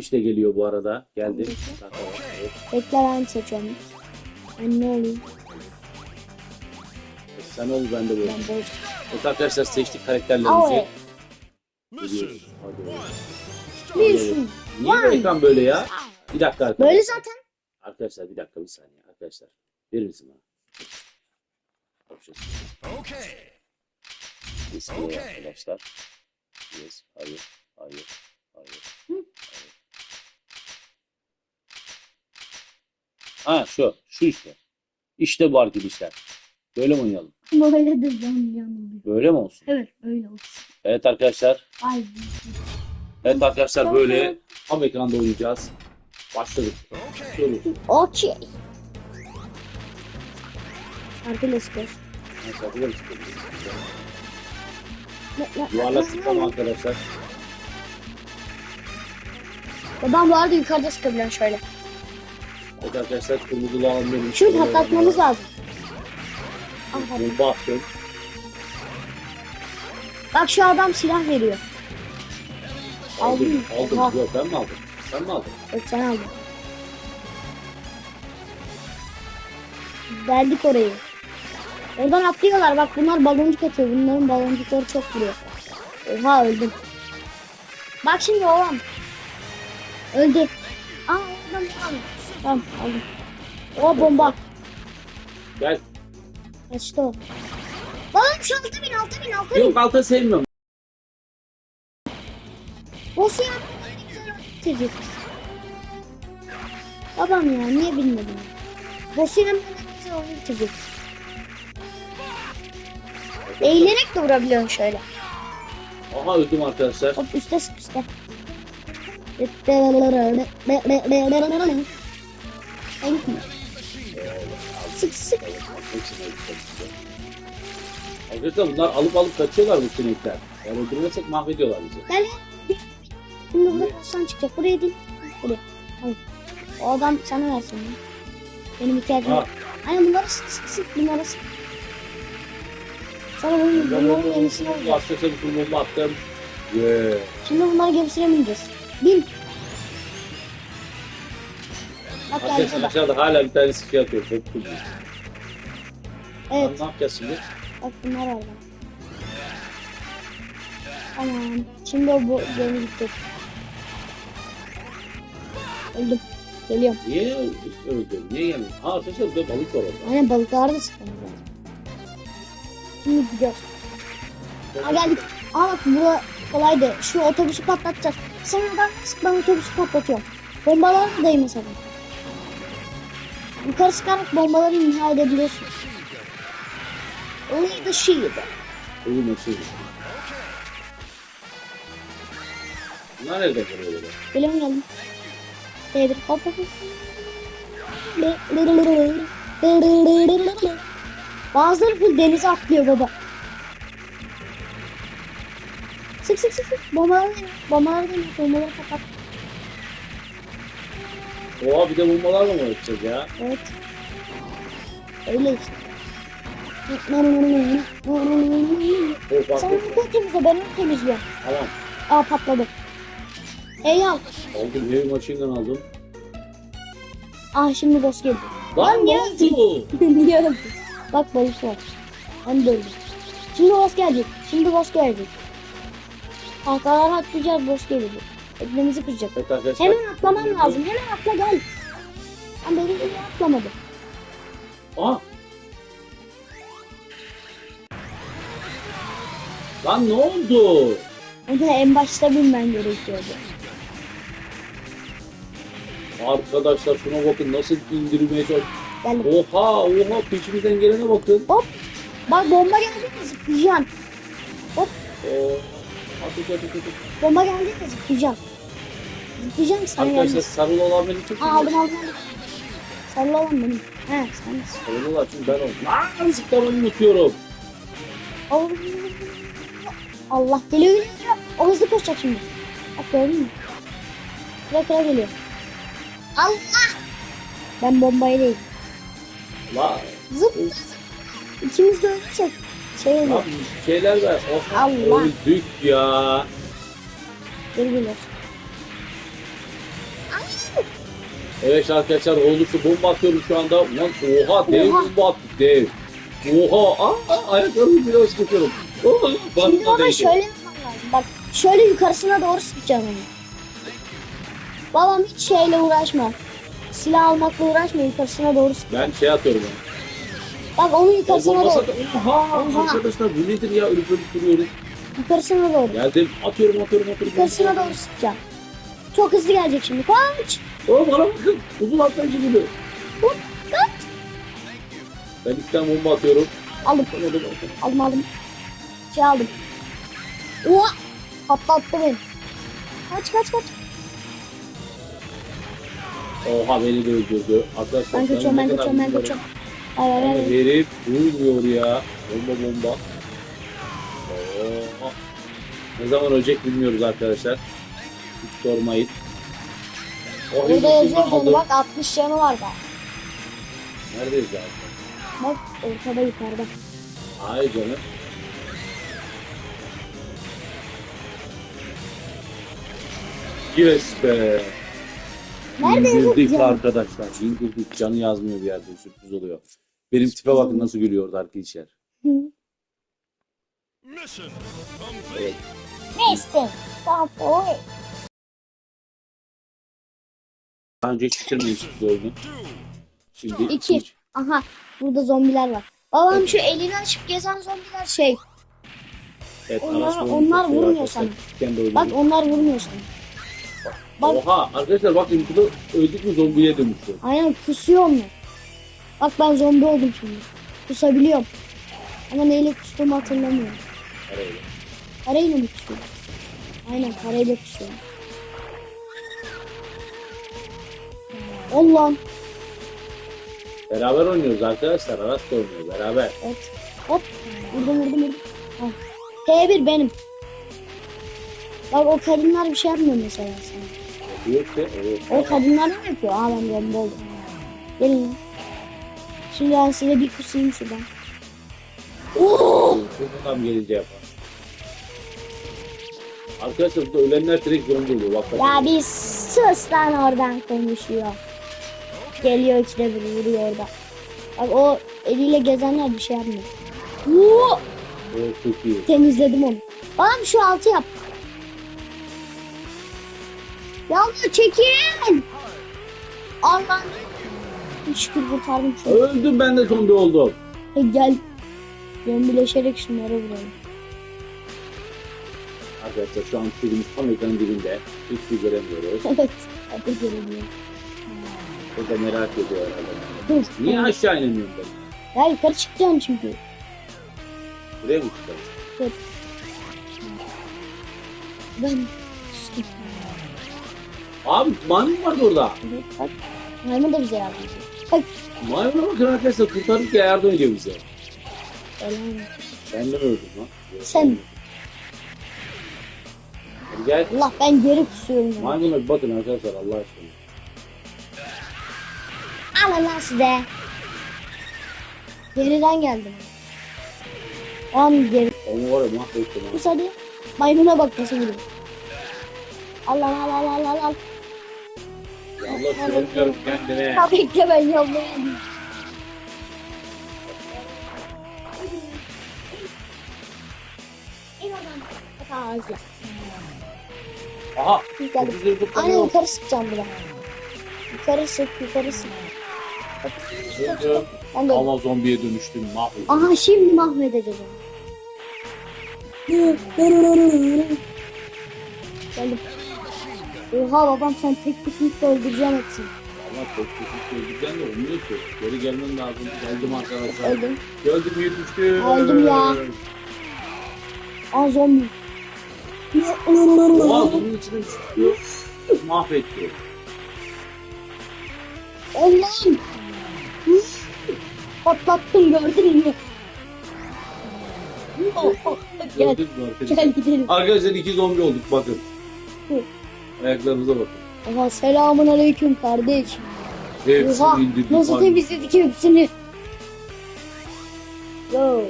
Maviş de geliyor bu arada. Geldi. Bekle ben seçiyorum. Ben ne olayım? Sen ol ben de böyle. Ben. Evet arkadaşlar seçtik karakterlerimizi. Gidiyoruz. Hadi. Niye bu ekran böyle ya? Bir dakika arkadaşlar. Böyle zaten. Arkadaşlar bir dakika bir saniye arkadaşlar. Verir misin bana? Okay. Okey. arkadaşlar. Yes. Hayır. Hayır. Hayır. Hı. Hayır. Ha şu. Şu işte. İşte bu arkadaşlar. Böyle mi oynayalım? Böyle de can canım. Böyle mi olsun? Evet öyle olsun. Evet arkadaşlar. Ay. Evet arkadaşlar böyle tam ekranda oynayacağız. Başladık. Okey. Arkadaşlar. Neyse, ne- Yuvarlak sıkama arkadaşlar. Ben bu arada yukarıda sıkabiliyorum şöyle. Evet arkadaşlar kırmızılı alan benim. Şunu patlatmamız lazım. Bomba attım. Bak şu adam silah veriyor. Aldım. Aldım. Oha. Yok ben mi aldım? Sen mi aldın? Evet sen aldın. Deldik orayı. Oradan atlıyorlar bak bunlar baloncuk atıyor. Bunların baloncukları çok vuruyor. Oha öldüm. Bak şimdi oğlan. Öldü. Aa oradan aldım. Tamam aldım. O bomba. Gel. Kaçtı o. Balon şu altı bin altı bin altı bin. Yok alta sevmiyorum. Boss'u yapmayı bitirdik. Babam ya niye bilmedim. Yapmayı güzel onu bitirdik. Eğilerek de vurabiliyorsun şöyle. Aha öldüm arkadaşlar. Hop üstte sık üstte. En Sık sık. Arkadaşlar bunlar alıp alıp kaçıyorlar bu sinekler. Eğer öldürmezsek mahvediyorlar bizi. Gel. Şimdi burada boss'tan çıkacak. Buraya değil. Buraya. Al. O adam sana versin. ya. Benim ihtiyacım yok. Aynen bunları sık sık sık. Bunları sık. Sana bunun, bunların gemisine olacak. Arkadaşlar bir bomba attım. Yeah. Şimdi bunları gemisine bineceğiz. Bin. Burada. aşağıda hala bir tanesi şey atıyor. Çok cool. Evet. Lan Ne yapacağız şimdi? Bak bunlar orada. Tamam. Şimdi o bu gemi gitti. Öldüm. Geliyorum. Niye öldü? Niye gelmiyor? Ha arkadaşlar burada balık var orada. Aynen balıklar da lazım. Şimdi gidiyoruz. Aa geldik. Aa bak bu kolaydı. Şu otobüsü patlatacağız. Sen oradan sık ben otobüsü patlatıyorum. Bombalar da değme sakın. Yukarı çıkarak bombaları imha edebiliyorsun. Only the shield. Ölüm nasıl? Bunlar böyle? Geliyorum geldim. B1 hop hop hop. Bazıları full denize atlıyor baba. Sık sık sık sık. Bombaları deniyor. Bombaları deniyor. Bombaları kapat. Oha bir de bombalarla mı öldüreceğiz ya? Evet. Öyle işte. Sen bunu temizle ben onu temizliyorum. Tamam. Aa patladı. Ey al. Aldım machine gun aldım. Ah şimdi boss geldi. Lan ne niye oldu? Niye öldü? Bak balık var. Ben de öldüm. Şimdi boss gelecek. Şimdi boss gelecek. Tahtalara atlayacağız boss gelecek. Ekmemizi kıracak. Evet arkadaşlar. Hemen atlamam lazım. Hemen atla gel. Ben benim gibi atlamadı. Aha. Lan ne oldu? Onu en başta bilmen gerekiyordu. Arkadaşlar şuna bakın nasıl indirmeye çalış. Geldim. Oha oha peşimizden gelene bakın. Hop. Bak bomba geldi mi zıplayacaksın. Oo. Atı atı atı atı. Bomba geldi mi zıplayacaksın. Zıplayacaksın sana Arkadaşlar sarılı olan beni çok Aa, aldım aldım aldım. Sarılı olan benim. He sen Sarılı olan çünkü ben oldum. Lan zıplamayı unutuyorum. Allah. Allah geliyor geliyor. O hızlı koşacak şimdi. Bak gördün mü? Kıra kıra geliyor. Allah. Ben bombayı değil. Lan. Zıp. İkimiz de ölürsek şey oluyor. şeyler ver. Allah. Öldük ya. Geri geliyor. Evet arkadaşlar oldukça bomba atıyorum şu anda. Ulan oha dev Oha. bomba attık dev. Oha aa, aa, ayaklarımı bile sıkıyorum. Oh, Şimdi bana ama değdi. şöyle yapmam lazım. Bak şöyle yukarısına doğru sıkacağım onu. Babam hiç şeyle uğraşma. Silah almakla uğraşma yukarısına doğru sık. Ben şey atıyorum onu. Bak onun Ya yukarısına doğru. Oha, Oha. arkadaşlar bu nedir ya ölüp ölüp duruyoruz. Yukarısına doğru. Geldim atıyorum atıyorum atıyorum. Yukarısına doğru sıkacağım. Çok hızlı gelecek şimdi. Kaç. Oh bana bakın uzun atlayıcı gibi. Hop, kaç. Ben iki tane bomba atıyorum. Aldım. Aldım aldım. Şey aldım. Oha. Patlattı beni. Kaç kaç kaç. Oha beni de öldürdü. Arkadaşlar Ben kaçıyorum ben kaçıyorum ben kaçıyorum. Hayır hayır durmuyor ya. Bomba bomba. Oha. Ne zaman ölecek bilmiyoruz arkadaşlar. Hiç sormayın. Oh, Burada yazıyor canı bak 60 canı var da. Neredeyiz zaten? Bak ortada yukarıda. Ay canım. Yes be. Nerede İndirdik arkadaşlar. İndirdik. Canı yazmıyor bir yerde. Sürpriz oluyor. Benim tipe bakın nasıl gülüyordu arkadaşlar. Hı. Mission complete. Evet. Ne istin? Tamam oy. Daha önce hiç oyunu. Two. Şimdi İki. üç. Aha burada zombiler var. Babam şu elini açıp gezen zombiler şey. Evet, Onlar- onlar vurmuyor sana. Bak onlar vurmuyor sana. bak- Oha arkadaşlar bak burada öldük mü zombiye dönüştü. Aynen kusuyor mu? Bak ben zombi oldum şimdi. Kusabiliyorum. Ama neyle kustuğumu hatırlamıyorum. Arayla. Kareyle mi kusuyorum? Aynen kareyle kusuyorum. Allah'ım. Beraber oynuyoruz arkadaşlar. Aras da oynuyor beraber. Evet. Hop. Vurdum vurdum vurdum. Ha. T1 benim. Bak o kadınlar bir şey yapmıyor mesela sana. Yok ki. Evet. O kadınlar ne yapıyor? Aa ben zombi oldum. Gelin. Şimdi ben size bir kusayım şuradan. Oo! Şuradan gelince yapar. Arkadaşlar burada ölenler direkt zombi oluyor. Bak. Ya bir sus lan oradan konuşuyor. Geliyor ikide bir vuruyor orada. Bak o eliyle gezenler bir şey yapmıyor. Oo! O çok iyi. Temizledim onu. Babam şu altı yap. Yalnız çekin. Allah. Şükür kurtardım şunu. Öldüm ben de zombi oldum. Hey, gel. Zombileşerek şunları vuralım. Arkadaşlar şu an filmimiz tam ekranın dibinde. Şey göremiyoruz. Evet. Hadi gelin. O da merak ediyor herhalde. Dur. Niye aşağı inemiyorum ben? Ya yukarı çıkacaksın çünkü. Buraya mı çıkalım? Evet. Ben Abi maymun vardı orada. Evet, bak. Maymun da bize yardım ediyor. Bak. Maymuna bakın arkadaşlar kurtardık ya yardım ediyor bize. Selam. Ben de mi öldüm lan? Sen. Gel. Allah ben geri kusuyorum. Maymuna bakın arkadaşlar Allah aşkına. Alın lan size. Geriden geldim. An geri. Onu var ya mahvettim ha. Kus hadi. Maymuna bak nasıl vuruyor. Allah Allah Allah Allah Allah. Allah sürüyorum kendine. Ya bekle ben. Hata ağzı. Aha. Yukarı. Aynen yukarı sıkacağım bir daha. Yukarı sık yukarı sık. Öldüm. Ama zombiye dönüştüm mahvoldum. Aha şimdi mahvedeceğim. Geldim. Oha babam sen tek kesinlikle öldüreceğim hepsini. Ama çok kötü öldükten de olmuyor ki. Geri gelmem lazım. Geldim arkadaşlar. Öldüm. Geldim yetiştim. Öldüm ya. Aa zombi. Oha bunun içine çıkıyor. Mahvetti. Allah'ım. Patlattım gördün mü? Oh, oh, Gel, Gördünüz mü arkadaşlar? gel gidelim. Arkadaşlar iki zombi olduk bakın. Hı. Ayaklarımıza bakın. Oha selamun aleyküm kardeş. Hepsini Oha nasıl temizledik hepsini. Yo. Ay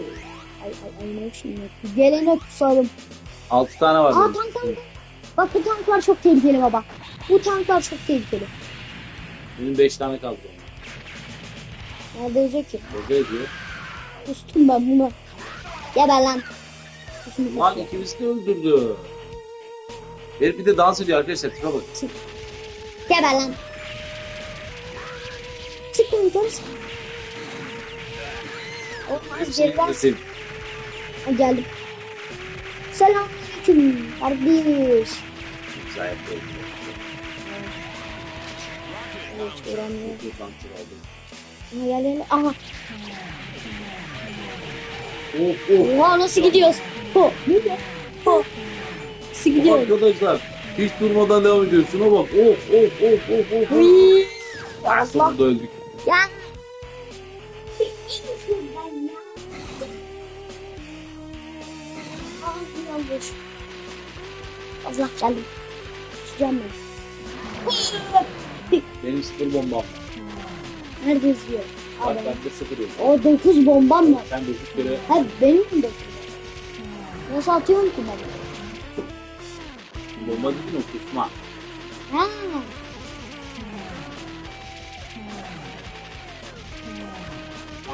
ay ay ne şimdi. Gelene kusalım. Altı tane var. Aa benim. tank tank. Bak bu tanklar çok tehlikeli baba. Bu tanklar çok tehlikeli. Benim 5 tane kaldı. Olacak ki? Orada ediyor. Kustum ben bunu. Geber lan. Kustum Lan ikimizi de öldürdü. Herif bir de dans ediyor arkadaşlar. Tipe bak. Geber lan. Çıkın yukarı. Olmaz Hepsini Cevdet. öldürsün. Ha, Geldim. Selamünaleyküm kardeş. Zayıf öldü. Evet, öğrenmiyor. Aldım. Aha. Of of. Oha nasıl gidiyoruz? Ho. Ho. Nasıl gidiyoruz? Arkadaşlar hiç durmadan devam ediyor. Şuna bak. Of of of of of. Allah. Sonunda öldük. Ya. Allah geldim. Düşeceğim ben. Benim sıfır bombam. Nerede izliyor? Bak Abi. bende sıfır yok. O 9 bombam var. Sen durduk yere Ha benim mi 9? Nasıl atıyorum ki ben? bomba dedin o kusma. Ha.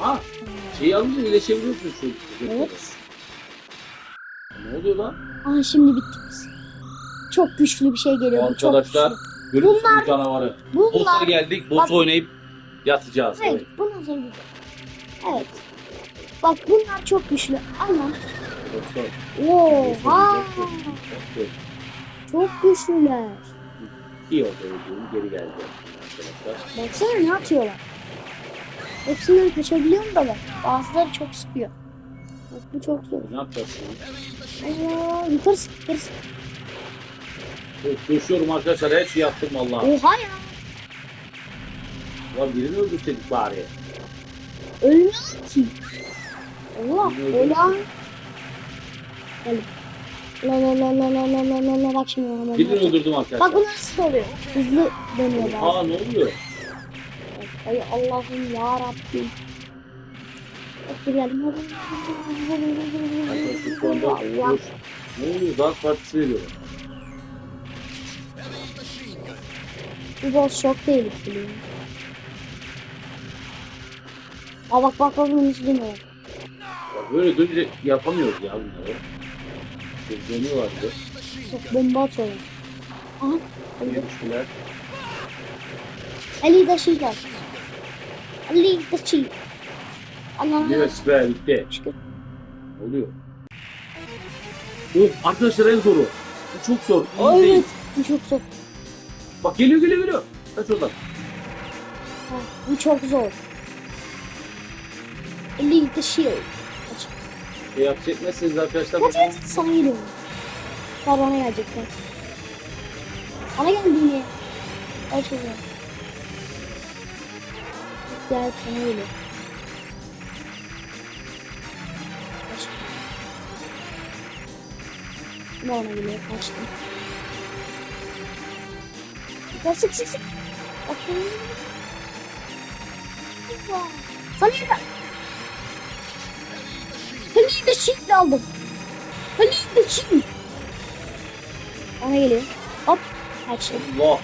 Aha. Şeyi alınca iyileşebiliyorsun şu. Evet. Ne oluyor lan? Aha şimdi bittik biz. Çok güçlü bir şey geliyor. bu çok Arkadaşlar güçlü. görüyorsunuz Bunlar- bu canavarı. bunlar- Boss'a geldik. Boss Bak- oynayıp yatacağız. Evet, Evet. bu nasıl bir Evet. Bak bunlar çok güçlü ama oha çok güçlüler. İyi oldu öldüğüm geri geldi. Baksana ne atıyorlar. Hepsinden kaçabiliyorum da ben. Bazıları çok sıkıyor. Bak bu çok zor. Ne yapacağız şimdi? Aa, yukarı sık, yukarı sık. Koşuyorum arkadaşlar şeyi yaptım valla. Oha ya. Ulan birini öldürseydik bari. Ölmüyor ki. Allah ola. La la la la la la la la la bak şimdi ona. Birini öldürdüm Bak arkadaşlar. bu nasıl oluyor? Hızlı dönüyor bazen. Aa ne oluyor? Ay Allah'ım ya Rabbim. Bak bir geldim. Allah. Ne oluyor? Dans partisi veriyorlar. Bu boss çok tehlikeli. Aa bak bak bak nasıl dönüyor. Bak böyle dönünce yapamıyoruz ya bunları. Dönüyorlar bir de. Çok bomba atıyorlar. Aha. Ne düştüler? Ali taşıyacak. Ali taşıyacak. Allah'ım. Yes be bitti. Oluyor? Of arkadaşlar en zoru. Bu çok zor. İyi Ay, değil. Evet. Bu çok zor. Bak geliyor geliyor geliyor. Kaç oradan. Ha, bu çok zor. Leave the şey. shield. Kaç. Yap çekmezsiniz arkadaşlar. Kaç kaç sana geliyor. Var bana gelecekler. Bana geldi yine. Kaç güzel. Gel sana geliyor. Bana geliyor kaçtım. Ya sık sık sık. Bakın. Sana geliyor. Halil de şimdi aldım. Halil de şimdi. Bana geliyor. Hop. Kaçtım. Allah.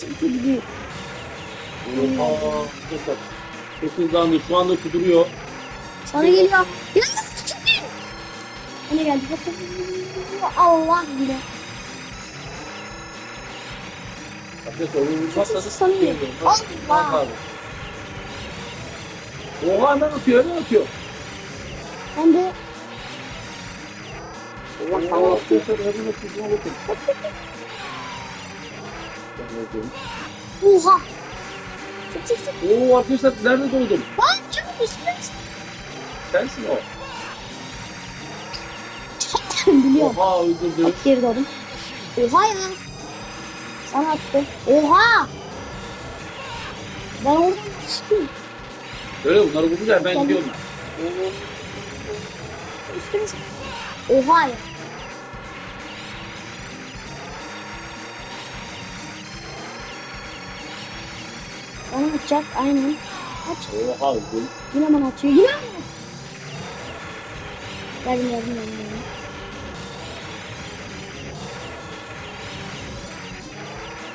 Çünkü gidiyor. Çok hızlandı. Şu anda kuduruyor. Sana geliyor. Ya çıktı. Bana geldi. Allah yine. Arkadaşlar Sana geliyor. Allah. Oha hemen atıyor hemen atıyor. Ben de Allah arkadaşlar hemen atıyor. Şuna bakın. Oha. Çık çık çık. Oo arkadaşlar nerede doğdum? Lan çabuk üstüne Sensin o. Biliyorum. Oha öldürdü. Bak geri doğdum. Oha ya. Sana attı. Oha. Ben oradan çıktım. Öyle bunları vurunca ben Tamam. gidiyorum. Çık. Oha ya. Bana atacak aynen. Aç. Oha öldüm. Yine bana atıyor. Yine atıyor. Geldim geldim geldim. geldim.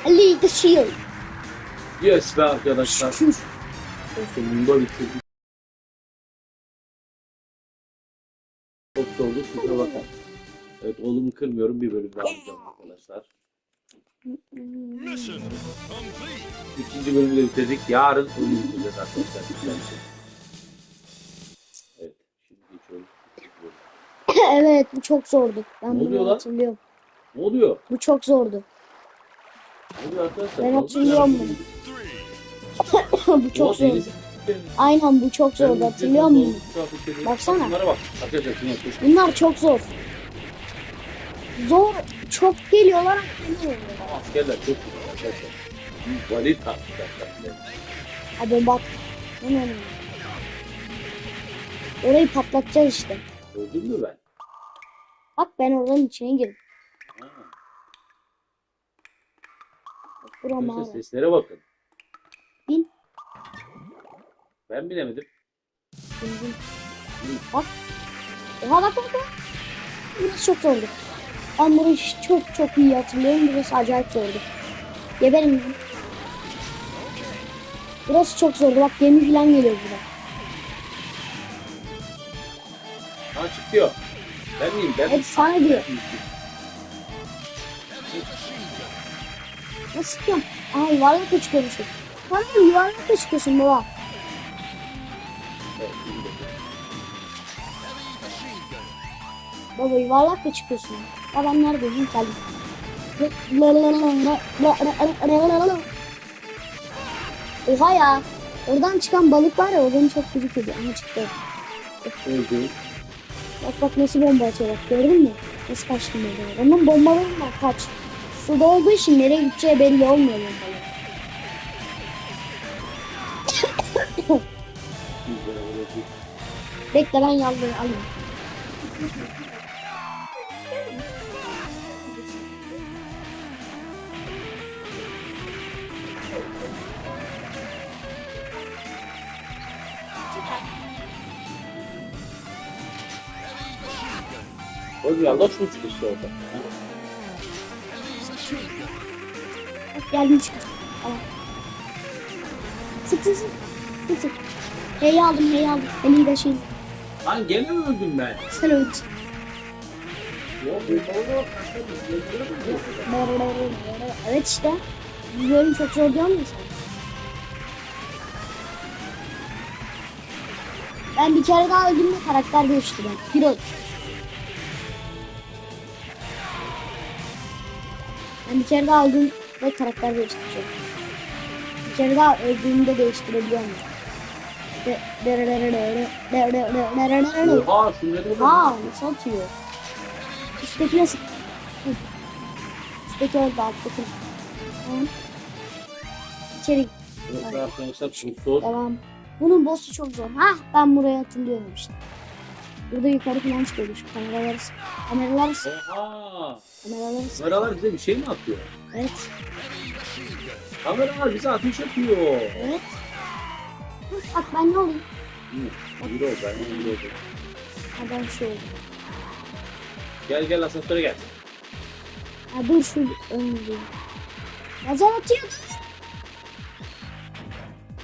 Ali the Shield. Yes be arkadaşlar. Şükür. Sonunda bitirdik. Kırmıyorum bir bölüm daha alacağım arkadaşlar. İkinci bölümü de bitirdik. Yarın oyun arkadaşlar. Şey. Evet. Şimdi geçiyoruz. evet bu çok zordu. Ben Ne oluyor bunu lan? hatırlıyorum. Ne oluyor? Bu çok zordu. Ne oluyor arkadaşlar? Ben hatırlıyorum? Three. bu çok zordu. Aynen bu çok zordu. Hatırlıyor musun? Baksana. Bunlara bak. Arkadaşlar. Bunlar çok zor. Zor. Çok geliyorlar ama geliyorlar. Ama askerler çok iyi arkadaşlar. Büyük kendileri. Ha bomba at. Ne ne ne. Orayı patlatacağız işte. Gördün mü ben? Bak ben oradan içine girdim. Buram ağrı. seslere bakın. Bin. Ben bilemedim. Bin bin. Bak. Oha bak bak bak. Burası çok zordu. Ben burayı çok çok iyi hatırlıyorum. Burası acayip zordu. Geberim lan. Burası çok zordu. Bak gemi falan geliyor buraya. Ha çıkıyor. Ben miyim? Ben Hep sana diyor. Nasıl çıkıyorum? Aa yuvarlakla çıkıyormuşum. Tamam yuvarlakla çıkıyorsun baba. Evet, iyi de. Baba yuvarlakla çıkıyorsun. Ben neredeyim? Geldim. Oha ya. Oradan çıkan balık var ya o beni çok gıcık ediyor. Ama çıktı. Öldü. Bak bak nasıl bomba atıyor bak gördün mü? Nasıl kaçtım orada. Onun bombaları var kaç. Suda olduğu için nereye gideceği belli olmuyor oldu. Bekle ben yalvarı alayım. Oğlum ya nasıl uçtu işte orada? Geldim çıktı. Al. Sık sık sık. Sık sık. Hey aldım hey aldım. Beni de şey. Lan gene mi öldüm ben? Sen öldün. Bak. Evet işte. Bölüm çok zor diyor musun Ben bir kere daha öldüğümde karakter değiştirdim. Heroes. Ben bir kere daha öldüğümde karakter değiştireceğim. Bir kere daha öldüğümde değiştirebiliyor muyum? Oha şunları da Aa nasıl atıyor? Üstteki nasıl? Üstteki öldü alttaki. İçeri. Tamam. Bunun boss'u çok zor. Ha ben buraya hatırlıyorum işte. Burada yukarı falan çıkıyordu şu kameralar. Kameralar. Oha. Kameralar. Kameralar bize bir şey mi atıyor? Evet. Kameralar bize ateş atıyor. Evet. Hı, Bak ben ne olayım? Hı, Bir oldu ben bir oldu. Ha ben şu oldum. Gel gel asansöre gel. Ha dur şu önündeyim. Lazer atıyor.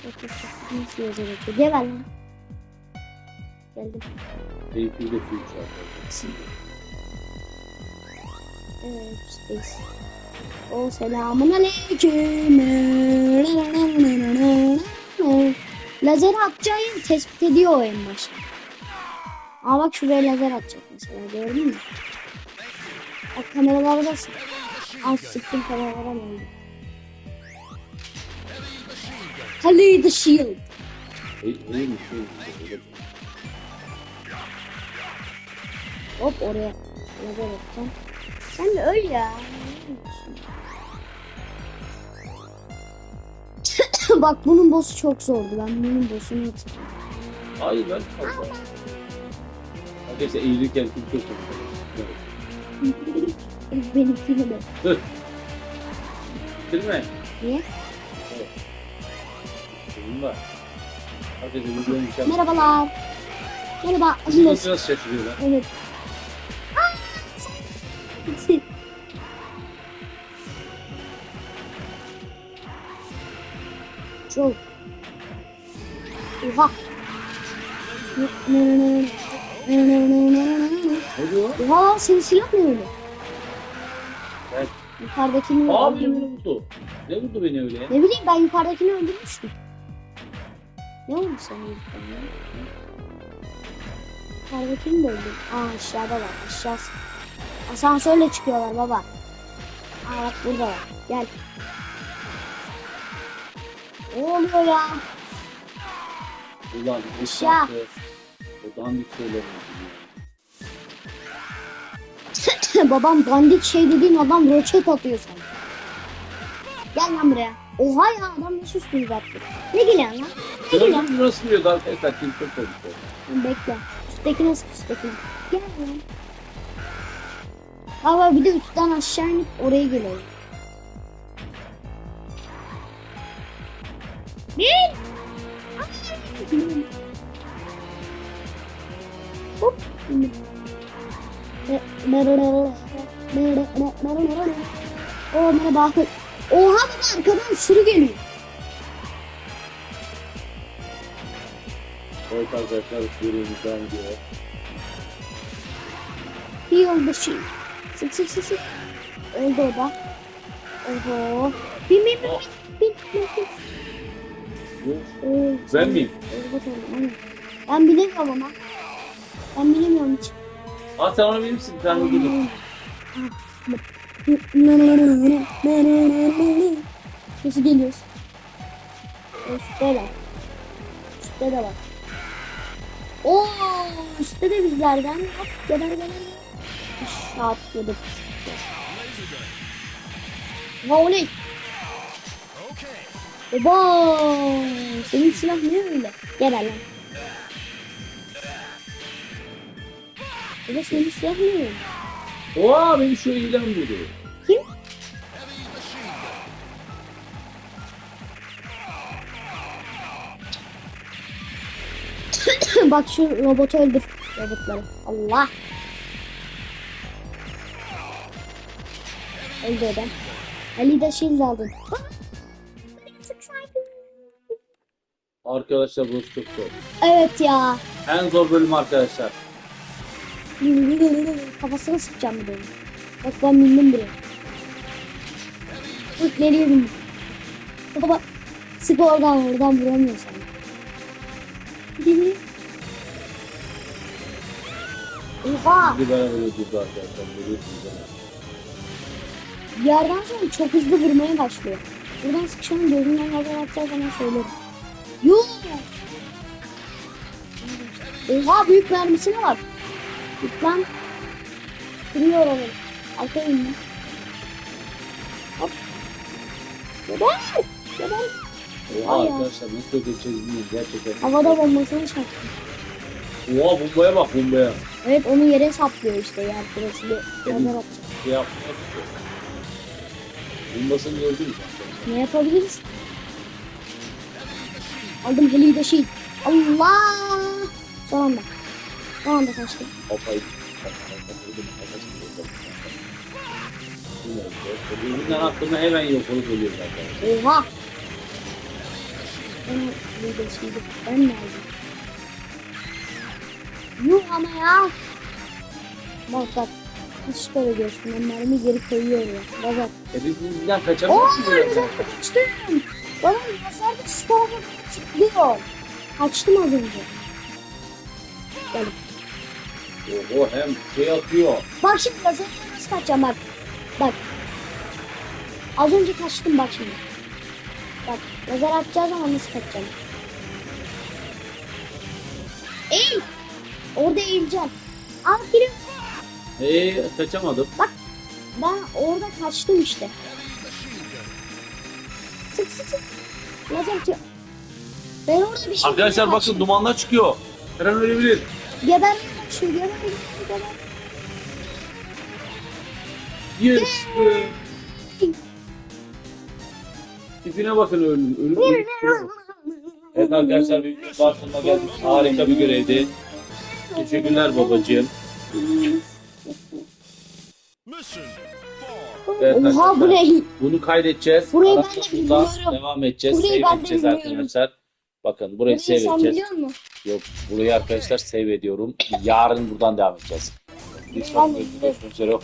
Nasıl lazer atıyor? Gel lan. Geldim. Keyifli de tüy arkadaşlar. Evet, space. O selamun aleyküm. Lazer atacağı yeri tespit ediyor o en başta. Aa bak şuraya lazer atacak mesela gördün mü? Bak kameralara da. Az sıktım kameralara ne Kali the shield. İyiymiş. Hop oraya lazer atacağım. Sen de öl ya. Bak bunun boss'u çok zordu. Ben bunun boss'unu hatırlıyorum. Hayır ben fazla. Arkadaşlar eğilirken kim çok çok. Benimkini de. Dur. Bitirme. Niye? Var. Arkadaşlar videonun mükemmel. Merhabalar. Merhaba. Bizi Aziz. nasıl nasıl şaşırıyorlar? Evet. Çok. Oha. Ne diyor? Oha senin silah ne öyle? Evet. Yukarıdakini Abi öldürdüm. vurdu. Ne vurdu beni öyle? Ne bileyim ben yukarıdakini öldürmüştüm. Ne oldu sana yukarıda? Yukarıdakini de öldürdüm. Aa aşağıda var aşağısı. Asansörle çıkıyorlar baba. Aa bak burada var. Gel. Ne oluyor ya? Ulan bu Aşağı. şarkı. O dandik şeyler. Babam dandik şey dediğin adam roket atıyor sana. Gel lan buraya. Oha ya adam ne süslüyor attı. Ne geliyorsun lan? Mü nasıl diyor? Arkadaşlar kim çok. Lan Bekle. Üstteki nasıl üstteki? Gel lan. Baba bir de üstten aşağı inip oraya geliyor. Bir. Hop. Oh. Oha baba arkadan sürü geliyor. Arkadaşlar devam ediyor. Bir yolda şey. Sık sık sık sık. Oldu o da. Oho. Bin bin bin bin. Bin bin bin. Ben miyim? Ben bilemiyorum ama. Ben bilemiyorum hiç. Aa sen onu bilirsin. Bir tane gidin. Nasıl geliyoruz? Üstte de. Üstte de var. Oo, üstte de bizlerden. Hop, geber geber. Aşağı atladık. Okay. Baba. Senin silah ne öyle? Geber lan. Baba senin silah ne öyle? Oha beni şöyle giden vurdu. Gun. Bak şu robotu öldür. Robotları. Allah. Öldü da. Ali de shield aldın. Arkadaşlar burası çok zor. Evet ya. En zor bölüm arkadaşlar. Kafasına sıkacağım bir onu. Bak ben bindim buraya. Bak nereye bindim. Baba sık oradan oradan vuramıyor sana. Oha! Şimdi beraber öldürdü arkadaşlar. Görüyorsunuz değil mi? Bir yerden sonra çok hızlı vurmaya başlıyor. Buradan sıkışanın gözünden lazer atacağı zaman söylerim. Yuh! Oha büyük mermisine bak. Lan. Kırıyor onu. Arkaya in lan. Hop. Geber! Geber! Oha Ay ya. arkadaşlar nasıl geçeceğiz bilmiyorum gerçekten. Havada bombasını çaktı. Oha bombaya bak bombaya. Evet onu yere saplıyor işte yer burası bir atacak. Şey yapmıyor. Bombasını gördün mü? Ne yapabiliriz? Aldım heliyi de şey. Allah! Son anda. Son anda kaçtım. Kafayı. Birbirinden aklına hemen yok olup ölüyoruz arkadaşlar. Oha! Ben. Ben mi aldım? Yuh ama ya! Bak bak. Hiç böyle. Ben mermi geri koyuyor ya. Bak bak. E biz bundan Oo! ki Neden böyle. kaçtım? Bana yazarda spor çıkıyor. Kaçtım az önce. Gel. Oho hem şey atıyor. Bak şimdi lazerle nasıl kaçacağım bak. Bak. Az önce kaçtım bak şimdi. Bak lazer atacağı zaman nasıl kaçacağım. Eğil. Orada eğileceğim. Al kilim. Eee kaçamadım. Ben orada kaçtım işte. Sık sık sık. Lazer atıyor. Ben orada bir şey Arkadaşlar bakın dumanlar çıkıyor. Her an ölebilir. Geber şu geber geber. Yes. Tipine bakın ölüm. Ölüm. Evet arkadaşlar bir başında geldik. Harika bir görevdi. Teşekkürler babacığım. Evet Oha arkadaşlar, bu ne? Bunu kaydedeceğiz. Burayı ben de bilmiyorum. devam edeceğiz. Burayı save ben de edeceğiz bilmiyorum. arkadaşlar. Bakın burayı Burayı save sen edeceğiz. biliyor musun? Yok burayı arkadaşlar save ediyorum. Yarın buradan devam edeceğiz. Bir sonraki görüşmek üzere.